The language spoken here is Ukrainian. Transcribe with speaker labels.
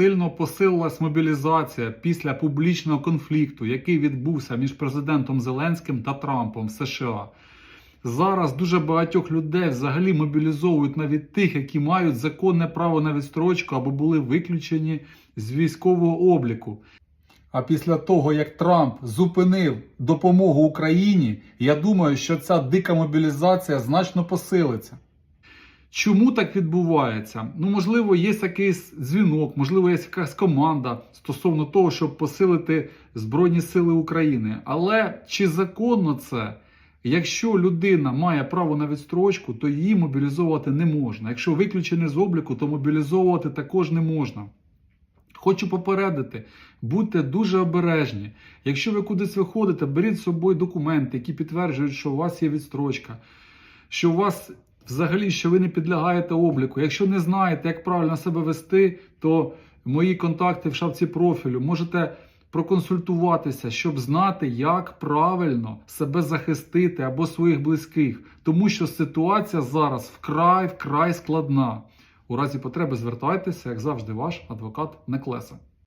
Speaker 1: сильно посилилась мобілізація після публічного конфлікту, який відбувся між президентом Зеленським та Трампом в США. Зараз дуже багатьох людей взагалі мобілізовують навіть тих, які мають законне право на відстрочку або були виключені з військового обліку. А після того, як Трамп зупинив допомогу Україні, я думаю, що ця дика мобілізація значно посилиться. Чому так відбувається? Ну, можливо, є якийсь дзвінок, можливо, є якась команда стосовно того, щоб посилити Збройні Сили України. Але чи законно це? Якщо людина має право на відстрочку, то її мобілізовувати не можна. Якщо виключений з обліку, то мобілізовувати також не можна. Хочу попередити, будьте дуже обережні. Якщо ви кудись виходите, беріть з собою документи, які підтверджують, що у вас є відстрочка, що у вас взагалі що ви не підлягаєте обліку. Якщо не знаєте, як правильно себе вести, то мої контакти в шапці профілю можете проконсультуватися, щоб знати, як правильно себе захистити або своїх близьких, тому що ситуація зараз вкрай вкрай складна. У разі потреби звертайтеся, як завжди, ваш адвокат Неклеса.